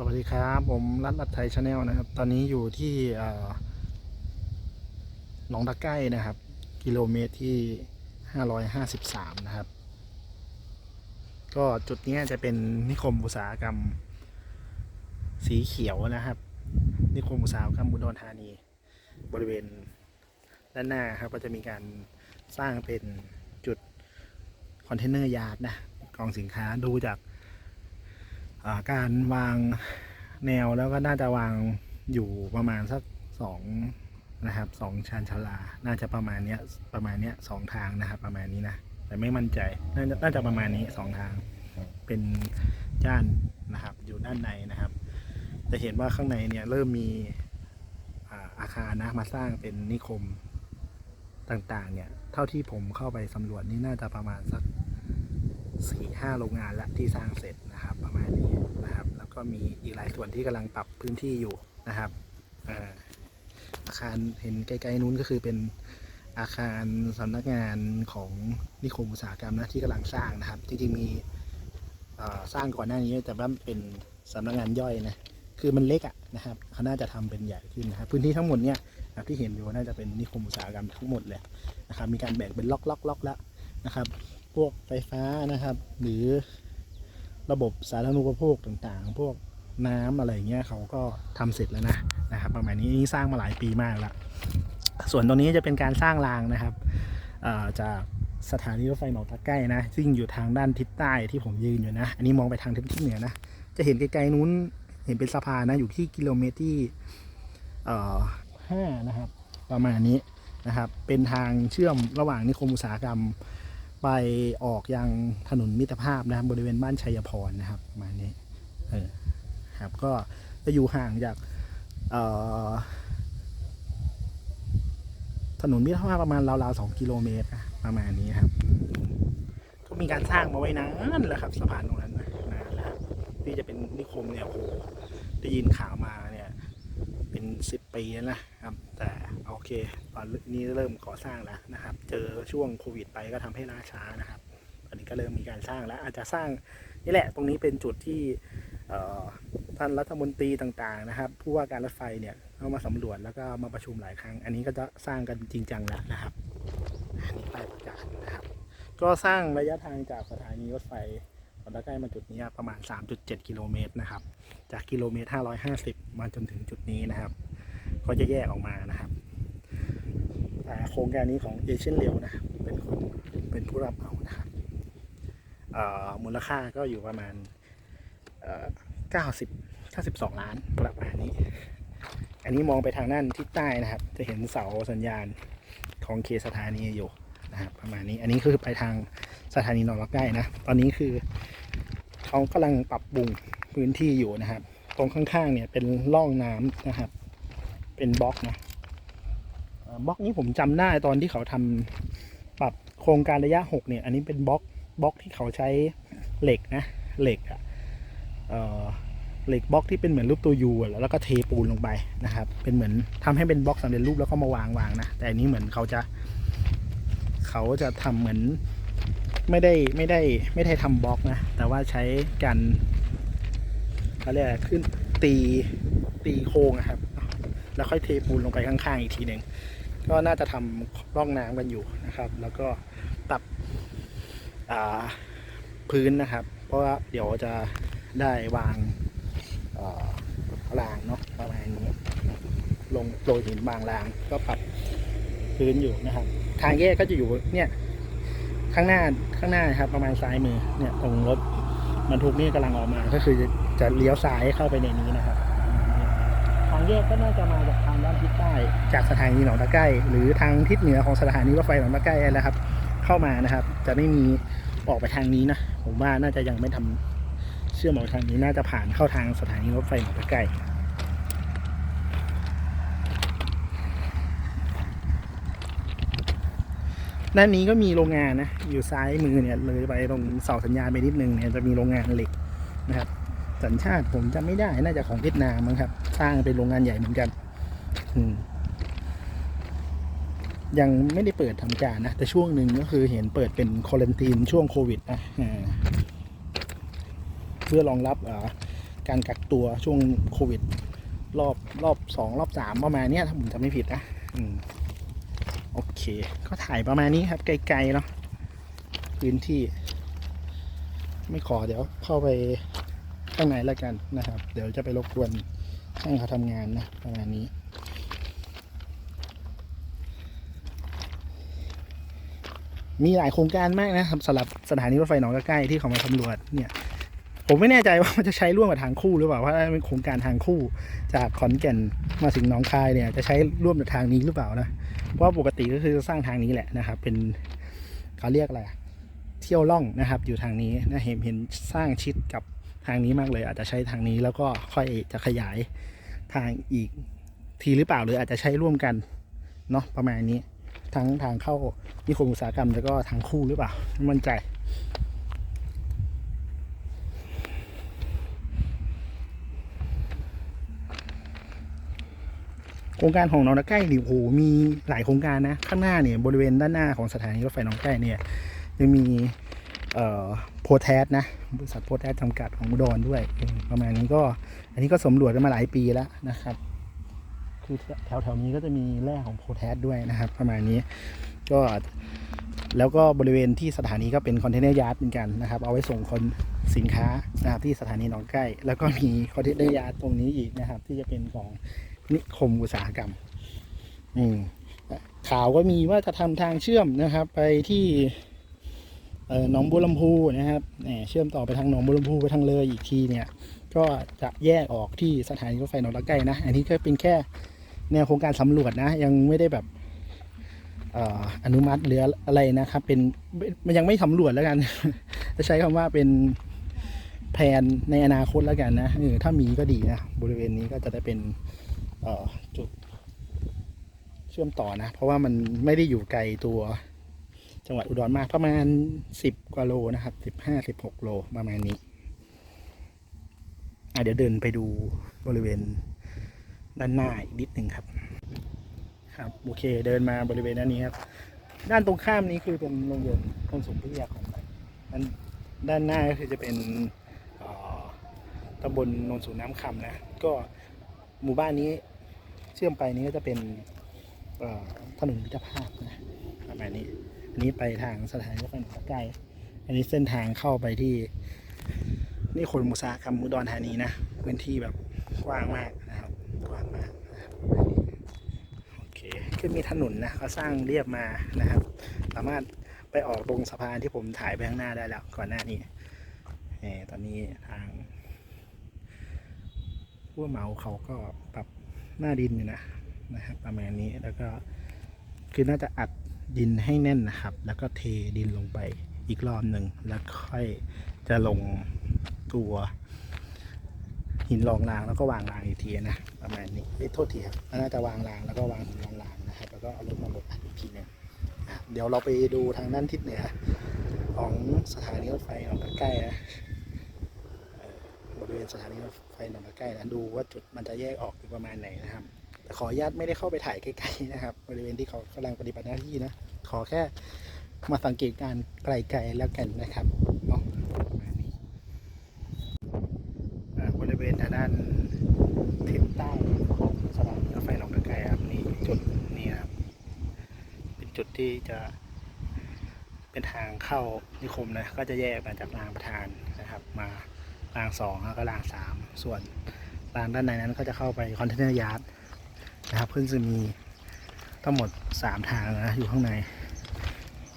สวัสดีครับ ผมรัฐรัฐไทยชาแนลนะครับ ตอนนี้อยู่ที่หนองตะไก้นะครับ กิโลเมตรที่ 553 นะครับ ก็จุดนี้จะเป็นนิคมอุตสาหกรรม สีเขียวนะครับ นิคมอุตสาหกรรมบุดรธานี บริเวณด้านหน้าครับก็จะมีการสร้างเป็นจุดคอนเทนเนอร์ยาร์ดนะกองสินค้าดูจาก การวางแนวแล้วก็น่าจะวางอยู่ประมาณสักสองนะครับสองชานชาลา น่าจะประมาณเนี้ยประมาณเนี้ยสองทางนะครับ ประมาณนี้นะ แต่ไม่มั่นใจน่าจะน่าจะประมาณนี้สองทาง เป็นจ้านนะครับ อยู่ด้านในนะครับ จะเห็นว่าข้างในเนี่ยเริ่มมีอาอาคารนะมาสร้างเป็นนิคมต่างๆ เนี่ย เท่าที่ผมเข้าไปสำรวจนี่น่าจะประมาณสักสี่ห้าโรงงานละที่สร้างเสร็จ นะครับ ประมาณนี้นะครับ แล้วก็มีอีกหลายส่วนที่กำลังปรับพื้นที่อยู่นะครับอาคารเห็นไกลๆนู้นก็คือเป็นอาคารสำนักงานของนิคมอุตสาหกรรมนะที่กำลังสร้างนะครับ จริงๆมีสร้างก่อนหน้านี้แต่ว่าเป็นสำนักงานย่อยนะคือมันเล็กอะนะครับเขาน่าจะทำเป็นใหญ่ขึ้นนะครับ พื้นที่ทั้งหมดเนี่ยที่เห็นอยู่น่าจะเป็นนิคมอุตสาหกรรมทั้งหมดเลยนะครับ มีการแบ่งเป็นล็อกล็อกล็อกแล้วนะครับ พวกไฟฟ้านะครับ หรือ ระบบสาธารณูปโภคต่างๆ พวกน้ำอะไรเงี้ยเขาก็ทำเสร็จแล้วนะนะครับประมาณนี้นี่สร้างมาหลายปีมากแล้ว ส่วนตรงนี้จะเป็นการสร้างรางนะครับจากสถานีรถไฟหนองตะไก้นะซึ่งอยู่ทางด้านทิศใต้ที่ผมยืนอยู่นะ อันนี้มองไปทางทิศเหนือนะ จะเห็นไกลๆนู้นเห็นเป็นสะพานนะอยู่ที่กิโลเมตรที่เอ่อห้านะครับ ประมาณนี้นะครับ เป็นทางเชื่อมระหว่างนิคมอุตสาหกรรม ไปออกยังถนนมิตรภาพนะครับ บริเวณบ้านชัยพรนะครับประมาณนี้เออครับก็จะอยู่ห่างจากเอ่อถนนมิตรภาพประมาณราวๆสองกิโลเมตรประมาณนี้ครับ ก็มีการสร้างมาไว้นานแล้วครับสะพานตรงนั้นนะนานแล้วที่จะเป็นนิคมเนี่ยโอ้โหได้ยินข่าวมาเนี่ย เป็นสิบปีแล้วนะครับ เค ตอนนี้เริ่มก่อสร้างแล้วนะครับ เจอช่วงโควิดไปก็ทำให้ล่าช้านะครับตอนนี้ก็เริ่มมีการสร้างแล้วอาจจะสร้างนี่แหละ ตรงนี้เป็นจุดที่ท่านรัฐมนตรีต่างๆนะครับ ผู้ว่าการรถไฟเนี่ยเข้ามาสำรวจแล้วก็มาประชุมหลายครั้ง อันนี้ก็จะสร้างกันจริงจังแล้วนะครับอันนี้ป้ายประกาศนะครับ ก็สร้างระยะทางจากสถานีรถไฟตอนใกล้มาจุดนี้ประมาณ 3.7 กิโลเมตรนะครับ จากกิโลเมตร 550 มาจนถึงจุดนี้นะครับ ก็จะแยกออกมานะครับ โครงการนี้ของเอเชียนเรลนะครับเป็นคนเป็นผู้รับเอานะครับมูลค่าก็อยู่ประมาณเอ่อ90 92 ล้านประมาณนี้ อันนี้มองไปทางด้านทิศใต้นะครับ จะเห็นเสาสัญญาณของเคสถานีอยู่นะครับประมาณนี้อันนี้คือไปทางสถานีนอนรักใกล้นะ ตอนนี้คือเขากำลังปรับปรุงพื้นที่อยู่นะครับ ตรงข้างๆเนี่ยเป็นร่องน้ำนะครับ เป็นบล็อกนะ บล็อกนี้ผมจำได้ตอนที่เขาทำปรับโครงการระยะหกเนี่ย อันนี้เป็นบล็อกบล็อกที่เขาใช้เหล็กนะ เหล็กอะเอ่อเหล็กบล็อกที่เป็นเหมือนรูปตัวยูอะแล้วก็เทปูนลงไปนะครับ เป็นเหมือนทำให้เป็นบล็อกสำเร็จรูปแล้วก็มาวางวางนะ แต่อันนี้เหมือนเขาจะ เขาจะทำเหมือนไม่ได้ไม่ได้ไม่ได้ทำบล็อกนะ แต่ว่าใช้การเขาเรียกอะไรขึ้นตีตีโครงอะครับ แล้วค่อยเทปูนลงไปข้างๆอีกทีหนึ่ง ก็น่าจะทำร่องน้ำกันอยู่นะครับ แล้วก็ปรับพื้นนะครับ เพราะว่าเดี๋ยวจะได้วางรางเนาะประมาณนี้ลงโรยหินบางรางก็ปรับพื้นอยู่นะครับ ทางแยกก็จะอยู่เนี่ยข้างหน้าข้างหน้านครับประมาณซ้ายมือเนี่ยตรงรถบรรทุกนี่กำลังออกมาก็คือจะจะเลี้ยวซ้ายเข้าไปในนี้นะครับ แยกก็น่าจะมาจากทางด้านทิศใต้ จากสถานีหนองตะไก้หรือทางทิศเหนือของสถานีรถไฟหนองตะไก้นะครับ เข้ามานะครับ จะไม่มีออกไปทางนี้นะผมว่าน่าจะยังไม่ทำเชื่อมออกทางนี้น่าจะผ่านเข้าทางสถานีรถไฟหนองตะไก้ด้านนี้ก็มีโรงงานนะ อยู่ซ้ายมือเนี่ยเลยไปตรงเสาสัญญาณไปนิดนึงเนี่ยจะมีโรงงานเหล็กนะครับ สัญชาติผมจำไม่ได้น่าจะของเวียดนามมั้งครับ สร้างเป็นโรงงานใหญ่เหมือนกันยังไม่ได้เปิดทำการนะ แต่ช่วงหนึ่งก็คือเห็นเปิดเป็นคอลันตีนช่วงโควิดนะเพื่อรองรับการกักตัวช่วงโควิด รอบรอบสองรอบสามประมาณนี้ถ้าผมจำไม่ผิดนะอโอเค ก็ถ่ายประมาณนี้ครับ ไกลๆเนาะพื้นที่ ไม่ขอเดี๋ยวเข้าไป ข้างในแล้วกันนะครับ เดี๋ยวจะไปรบกวนช่างเขาทำงานนะประมาณนี้ มีหลายโครงการมากนะครับสำหรับสถานีรถไฟหนองกระใกล้ที่เขามาสำรวจเนี่ยผมไม่แน่ใจว่ามันจะใช้ร่วมกับทางคู่หรือเปล่าเพราะว่าเป็นโครงการทางคู่จากขอนแก่นมาถึงหนองคายเนี่ยจะใช้ร่วมกับทางนี้หรือเปล่านะเพราะว่าปกติก็คือจะสร้างทางนี้แหละนะครับ เป็นเขาเรียกอะไรเที่ยวล่องนะครับ อยู่ทางนี้นะเห็นเห็นสร้างชิดกับ ทางนี้มากเลยอาจจะใช้ทางนี้แล้วก็ค่อยจะขยายทางอีกทีหรือเปล่าหรืออาจจะใช้ร่วมกันเนาะประมาณนี้ทั้งทางเข้านิคมอุตสาหกรรมแล้วก็ทางคู่หรือเปล่าไม่มั่นใจโครงการของหนองตะไคร่นี่โอ้โหมีหลายโครงการนะ ข้างหน้าเนี่ยบริเวณด้านหน้าของสถานีรถไฟหนองตะไคร่เนี่ยยังมี พแทสนะบริษัทโพแทสจำกัดของอุดรด้วย ประมาณนี้ก็ อันนี้ก็สำรวจกันมาหลายปีแล้วนะครับ คือแถวแถวนี้ก็จะมีแร่ของโพแทสด้วยนะครับ ประมาณนี้ก็แล้วก็บริเวณที่สถานีก็เป็นคอนเทนเนอร์ยาร์ดเหมือนกันนะครับ เอาไว้ส่งคนสินค้านะครับที่สถานีหนองใกล้ แล้วก็มีคอนเทนเนอร์ยาร์ดตรงนี้อีกนะครับ ที่จะเป็นของนิคมอุตสาหกรรม อืมข่าวก็มีว่าจะทำทางเชื่อมนะครับ ไปที่ หนองบัวลำพูนะครับเชื่อมต่อไปทางหนองบัวลำพูไปทางเลยอีกทีเนี่ย ก็จะแยกออกที่สถานีรถไฟหนองตะไคร่นะ อันนี้ก็เป็นแค่แนวโครงการสำรวจนะ ยังไม่ได้แบบอนุมัติหรืออะไรนะครับ เป็นมันยังไม่สำรวจแล้วกัน จะใช้คำว่าเป็นแผนในอนาคตแล้วกันนะเออถ้ามีก็ดีนะ บริเวณนี้ก็จะได้เป็นจุดเชื่อมต่อนะ เพราะว่ามันไม่ได้อยู่ไกลตัว จังหวัดอุดรมาประมาณสิบกว่าโลนะครับสิบห้าสิบหกโลประมาณนี้เดี๋ยวเดินไปดูบริเวณด้านหน้าอีกนิดหนึ่งครับ ครับโอเคเดินมาบริเวณด้านนี้ครับ ด้านตรงข้ามนี้คือเป็นโรงเรียนต้นสมพิทยาของด้านด้านหน้าก็คือจะเป็นตำบลโนนสูงน้ำคำนะ ก็หมู่บ้านนี้เชื่อมไปนี้ก็จะเป็นถนนมิตรภาพนะประมาณนี้ นี้ไปทางสถานีรถไฟหนองตะไคร่อันนี้เส้นทางเข้าไปที่นี่คนมุสาหกรรมอุดรธานีนะพื้นที่แบบกว้างมากนะครับกว้างมากนะครับโอเคคือมีถนนนะเขาสร้างเรียบมานะครับ สามารถไปออกตรงสะพานที่ผมถ่ายไปข้างหน้าได้แล้วก่อนหน้านี้เออตอนนี้ทางผู้เหมาเขาก็ปรับหน้าดินอยู่นะนะครับ ประมาณนี้แล้วก็คือน่าจะอัด ดินให้แน่นนะครับ แล้วก็เทดินลงไปอีกรอบหนึ่งแล้วค่อยจะลงตัวหินรองรางแล้วก็วางรางอีกทีนะประมาณนี้เอ้ยโทษทีครับน่าจะวางรางแล้วก็วางหินรองรางนะครับ แล้วก็เอารถมาลดอัดอีกทีหนึงอะเดี๋ยวเราไปดูทางด้านทิศเหนือ ของสถานีรถไฟหนองตะใกล้นะบริเวณสถานีรถไฟหนองตะใกล้นะดูว่าจุดมันจะแยกออกอยู่ประมาณไหนนะครับแต่ขออนุญาตไม่ได้เข้าไปถ่ายใกล้ๆนะครับ บริเวณที่เขากำลังปฏิบัติหน้าที่นะ ขอแค่มาสังเกตการไกลๆแล้วกันนะครับเนาะบริเวณด้านทิศใต้ของสถานีรถไฟหนองกระไกครับนี่จุดนี้ครับเป็นจุดที่จะเป็นทางเข้านิคมนะก็จะแยกมาจากรางประธานนะครับ มารางสองแล้วก็รางสามส่วนรางด้านในนั้นก็จะเข้าไปคอนเทนเนอร์ยาร์ดนะครับเพิ่งจะมีทั้งหมดสามทางนะอยู่ข้างใน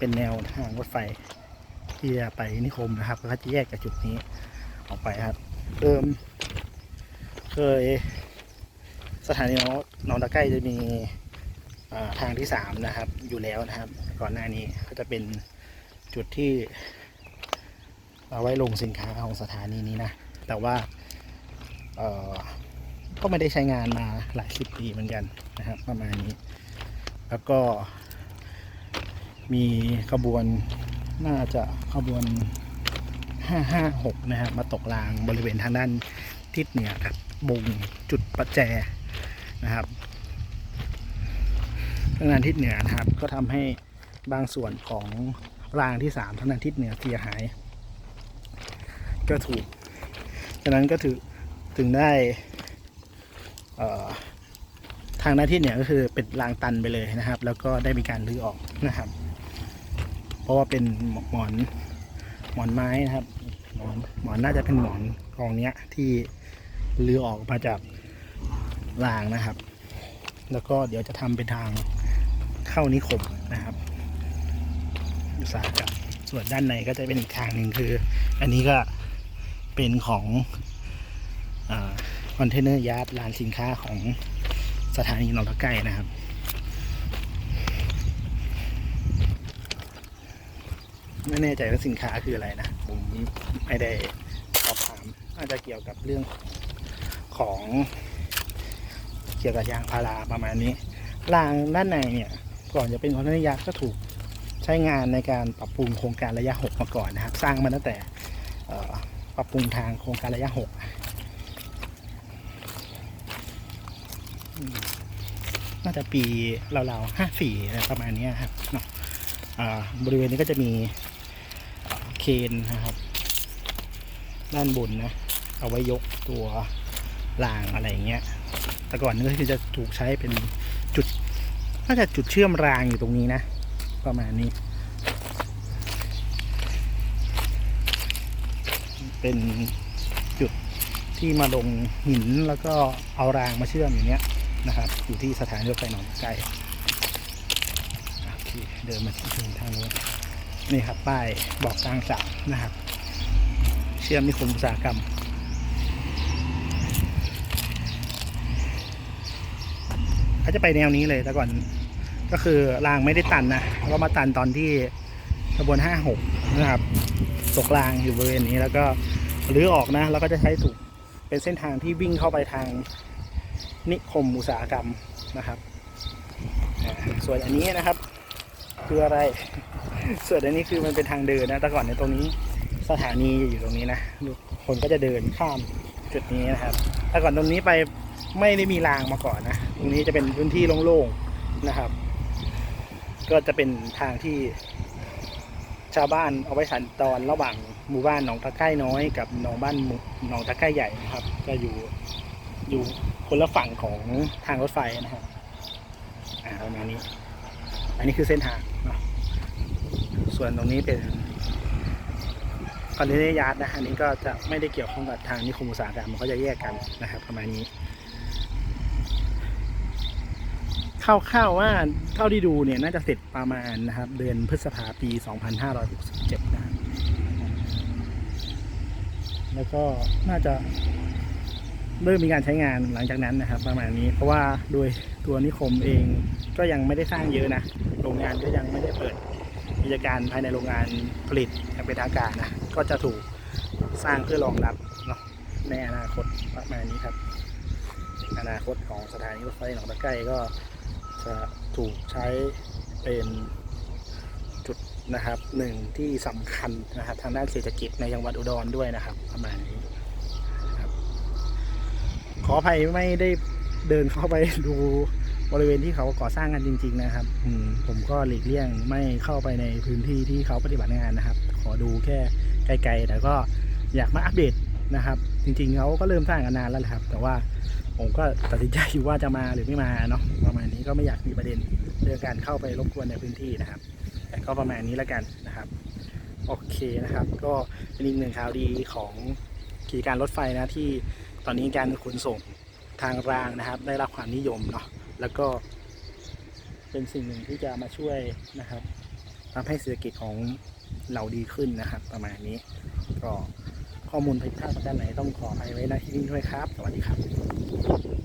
เป็นแนวทางรถไฟ ที่จะไปนิคมนะครับก็จะแยกจากจุดนี้ออกไปครับเดิมเคยสถานีนองตะไคร่จะมีทางที่สามนะครับ อยู่แล้วนะครับ ก่อนหน้านี้ก็จะเป็นจุดที่เอาไว้ลงสินค้าของสถานีนี้นะ แต่ว่าก็ไม่ได้ใช้งานมาหลายสิบปีเหมือนกันนะครับ ประมาณนี้ แล้วก็ มีขบวนน่าจะขบวน 556 นะครับมาตกรางบริเวณทางด้านทิศเหนือครับบงจุดประแจนะครับทางด้านทิศเหนือนะครับ ก็ทำให้บางส่วนของรางที่3ทางด้านทิศเหนือเสียหาย ก็ถูกฉะนั้นก็ถือถึงได้เอ่อทางหน้าที่เนี่ยก็คือเป็นรางตันไปเลยนะครับ แล้วก็ได้มีการรื้อออกนะครับ เพราะว่าเป็นหมอนหมอนไม้นะครับ หมอนหมอนน่าจะเป็นหมอนกองเนี้ยที่รื้อออกมาจากรางนะครับ แล้วก็เดี๋ยวจะทำเป็นทางเข้านิคมนะครับอุตสาหกรรมส่วนด้านในก็จะเป็นอีกทางหนึ่งคือ อันนี้ก็เป็นของคอนเทนเนอร์ยาร์ดลานสินค้าของสถานีหนองตะไก่นะครับ ไม่แน่ใจว่าสินค้าคืออะไรนะ ผมไม่ได้สอบถามน่าจจะเกี่ยวกับเรื่องของเกี่ยวกับยางพาราประมาณนี้รางด้านในเนี่ย ก่อนจะเป็นคอนเทนเนอร์ยักษ์ก็ถูกใช้งานในการปรับปรุงโครงการระยะ 6 มาก่อนนะครับ สร้างมาตั้งแต่ปรับปรุงทางโครงการระยะ 6 น่าจะปีเราๆห้าสี่ประมาณนี้ครับเนาะบริเวณนี้ก็จะมี เคนนะครับ ด้านบนนะ เอาไว้ยกตัวรางอะไรอย่างเงี้ย แต่ก่อนนี่ก็คือจะถูกใช้เป็นจุดน่าจะจุดเชื่อมรางอยู่ตรงนี้นะ ประมาณนี้ เป็นจุดที่มาลงหินแล้วก็เอารางมาเชื่อมอย่างเนี้ยนะครับ อยู่ที่สถานีรถไฟหนองไก่เดินมาถึงทางนี้น นี่ครับป้ายบอกกลางสระนะครับ เชื่อมนิคมอุตสาหกรรม เขาจะไปแนวนี้เลยแต่ก่อนก็คือรางไม่ได้ตันนะแล้วก็มาตันตอนที่ขบวนห้าหกนะครับ ตกรางอยู่บริเวณนี้แล้วก็รื้อออกนะ แล้วก็จะใช้ถูกเป็นเส้นทางที่วิ่งเข้าไปทางนิคมอุตสาหกรรมนะครับ ส่วนอันนี้นะครับ คืออะไร ส่วนอันนี้คือมันเป็นทางเดินนะ แต่ก่อนในตรงนี้สถานีอยู่ตรงนี้นะคนก็จะเดินข้ามจุดนี้นะครับ แต่ก่อนตรงนี้ไปไม่ได้มีรางมาก่อนนะ ตรงนี้จะเป็นพื้นที่โล่งๆนะครับ ก็จะเป็นทางที่ ชาวบ้านเอาไว้สัญจรระหว่างหมู่บ้านหนองตะไคร่น้อยกับหนองบ้านหนองตะไคร่ใหญ่นะครับจะอยู่อยู่คนละฝั่งของทางรถไฟนะครับ อ่าประมาณนี้ อันนี้คือเส้นทาง ส่วนตรงนี้เป็นคอนเทนเนอร์ยาร์ดนะอันนี้ก็จะไม่ได้เกี่ยวข้องกับทางนิคมอุตสาหกรรมมันก็จะแยกกันนะครับ ประมาณนี้คร่าวๆว่าเท่าที่ดูเนี่ยน่าจะเสร็จประมาณนะครับ เดือนพฤษภาปี 2567 นะครับแล้วก็น่าจะเริ่มมีการใช้งานหลังจากนั้นนะครับ ประมาณนี้เพราะว่าโดยตัวนิคมเองก็ยังไม่ได้สร้างเยอะนะโรงงานก็ยังไม่ได้เปิด กิจการภายในโรงงานผลิตอย่างเป็นทางการนะก็จะถูกสร้างเพื่อรองรับเนาะในอนาคตประมาณนี้ครับ อนาคตของสถานีรถไฟหนองตะไคร่ก็จะถูกใช้เป็นจุดนะครับหนึ่งที่สำคัญนะครับทางด้านเศรษฐกิจในจังหวัดอุดรด้วยนะครับ ประมาณนี้ครับขออภัยไม่ได้เดินเข้าไปดู บริเวณที่เขาก่อสร้างกันจริง ๆ นะครับอืมผมก็หลีกเลี่ยงไม่เข้าไปในพื้นที่ที่เขาปฏิบัติงานนะครับ ขอดูแค่ไกลๆแต่ก็อยากมาอัปเดตนะครับ จริงๆเขาก็เริ่มสร้างกันนานแล้วแหละครับ แต่ว่าผมก็ตัดสินใจอยู่ว่าจะมาหรือไม่มาเนาะประมาณนี้ก็ไม่อยากมีประเด็นเรื่องการเข้าไปรบกวนในพื้นที่นะครับ แต่ก็ประมาณนี้แล้วกันนะครับโอเคนะครับ ก็เป็นอีกหนึ่งข่าวดีของกิจการรถไฟนะที่ตอนนี้การขนส่งทางรางนะครับ ได้รับความนิยมเนาะ แล้วก็เป็นสิ่งหนึ่งที่จะมาช่วยนะครับทำให้เศรษฐกิจของเราดีขึ้นนะครับ ประมาณนี้ก็ข้อมูลผิดพลาดประการไหนต้องขออภัยไว้ณที่นี้ด้วยครับ สวัสดีครับ